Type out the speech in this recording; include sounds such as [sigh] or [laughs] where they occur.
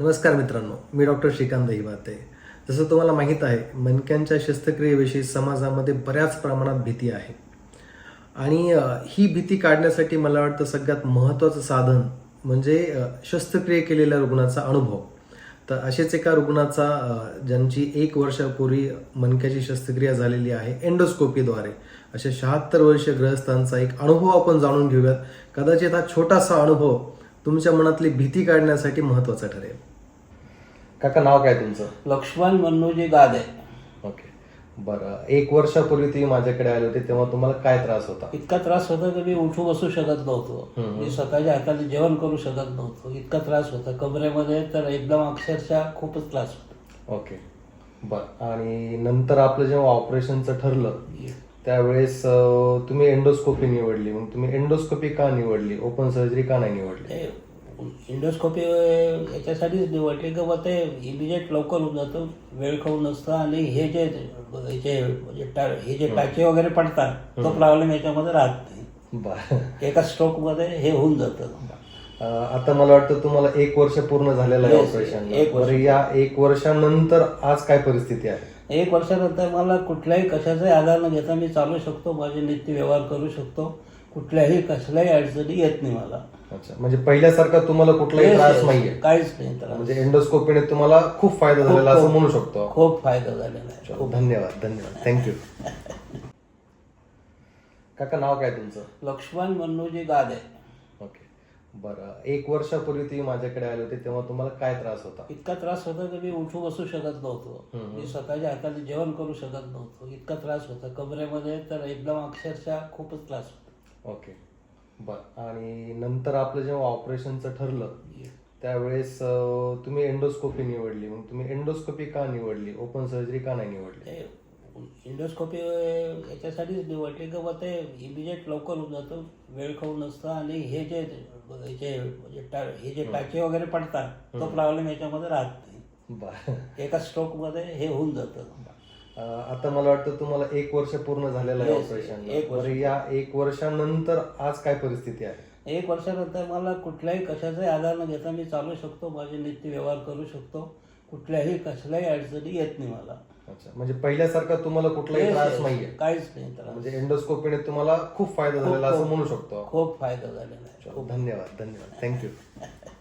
नमस्कार मित्रांनो मी डॉक्टर श्रीकांत दहिवाते जसं तुम्हाला माहीत आहे मनक्यांच्या शस्त्रक्रियेविषयी समाजामध्ये बऱ्याच प्रमाणात भीती आहे. आणि ही भीती काढण्यासाठी मला वाटतं सगळ्यात महत्त्वाचं साधन म्हणजे शस्त्रक्रिया केलेल्या रुग्णाचा अनुभव. तर असेच एका रुग्णाचा ज्यांची एक वर्षापूर्वी मनक्याची शस्त्रक्रिया झालेली आहे एंडोस्कोपीद्वारे. अशा शहात्तर वर्षीय ग्रहस्थांचा एक अनुभव आपण जाणून घेऊयात. कदाचित हा छोटासा अनुभव तुमच्या मनातली भीती काढण्यासाठी महत्त्वाचा ठरेल. काका नाव काय तुमचं? लक्ष्मण मन्नूजी गादे. ओके. बरं एक वर्षापूर्वी तुम्ही माझ्याकडे आले होते तेव्हा तुम्हाला काय त्रास होता? इतका त्रास होता की मी उठू बसू शकत नव्हतो. मी स्वतःच्या हाताने जेवण करू शकत नव्हतो. इतका त्रास होता. कमरेमध्ये तर एकदम अक्षरशः खूपच त्रास होता. ओके. बर आणि नंतर आपलं जेव्हा ऑपरेशनचं ठरलं त्यावेळेस तुम्ही एंडोस्कोपी निवडली. मग तुम्ही एंडोस्कोपी का निवडली? ओपन सर्जरी का नाही निवडली? इंडोस्कोपी याच्यासाठीच निवडली. की बा ते इमिजिएट लवकर होऊन जातं वेळ खाऊ नसतं आणि हे जे हे जे म्हणजे टा- हे जे टाचे वगैरे पडतात तो प्रॉब्लेम याच्यामध्ये राहत नाही. बर. एका स्ट्रोकमध्ये हे होऊन जातं. आता मला वाटतं तुम्हाला एक वर्ष पूर्ण झालेलं आहे ऑपरेशन एक वर्ष. या एक वर्षानंतर आज काय परिस्थिती आहे? एक वर्षानंतर मला कुठल्याही कशाचाही आधार न घेता मी चालू शकतो माझे नित्य व्यवहार करू शकतो. कुठल्याही कसल्याही अडचणी येत नाही मला. अच्छा म्हणजे पहिल्यासारखा तुम्हाला कुठलाही Yes, त्रास yes. नाहीये. काहीच नाही त्रास. म्हणजे एंडोस्कोपीने तुम्हाला खूप फायदा झालेला असं म्हणू शकतो. खूप फायदा झालेला आहे. खूप धन्यवाद धन्यवाद. थँक्यू [laughs] काका नाव काय तुमचं? लक्ष्मण मन्नूजी गादे. ओके बरं एक वर्षापूर्वी तुम्ही माझ्याकडे आले होते तेव्हा तुम्हाला काय त्रास होता? इतका त्रास होता की मी उठू बसू शकत नव्हतो. मी स्वतःच्या हाताने जेवण करू शकत नव्हतो. इतका त्रास होता. कमरेमध्ये तर एकदम अक्षरशः खूपच त्रास होता. ओके बर. आणि नंतर आपलं जेव्हा ऑपरेशनचं ठरलं त्यावेळेस तुम्ही एंडोस्कोपी निवडली. मग तुम्ही एंडोस्कोपी का निवडली? ओपन सर्जरी का नाही निवडली? इंडोस्कोपी याच्यासाठीच निवडली की बा ते इमिजिएट लवकर होऊन जातं वेळ खाऊ नसतं आणि हे जे हे जे म्हणजे टा- हे जे टाचे वगैरे पडतात तो प्रॉब्लेम याच्यामध्ये राहत नाही. बर. एका स्ट्रोकमध्ये हे होऊन जातं. आता मला वाटतं तुम्हाला एक वर्ष पूर्ण झालेलं आहे ऑपरेशन एक वर्ष. या एक वर्षानंतर आज काय परिस्थिती आहे? एक वर्षानंतर मला कुठल्याही कशाचाही आधार न घेता मी चालू शकतो माझे नित्य व्यवहार करू शकतो. कुठल्याही कसल्याही अडचणी येत नाही मला. अच्छा म्हणजे पहिल्यासारखा तुम्हाला कुठलाही त्रास. नाहीये. काहीच नाही त्रास. म्हणजे एंडोस्कोपीने तुम्हाला खूप फायदा झालेला असं म्हणू शकतो. खूप फायदा झालेला आहे. धन्यवाद धन्यवाद. थँक्यू [laughs]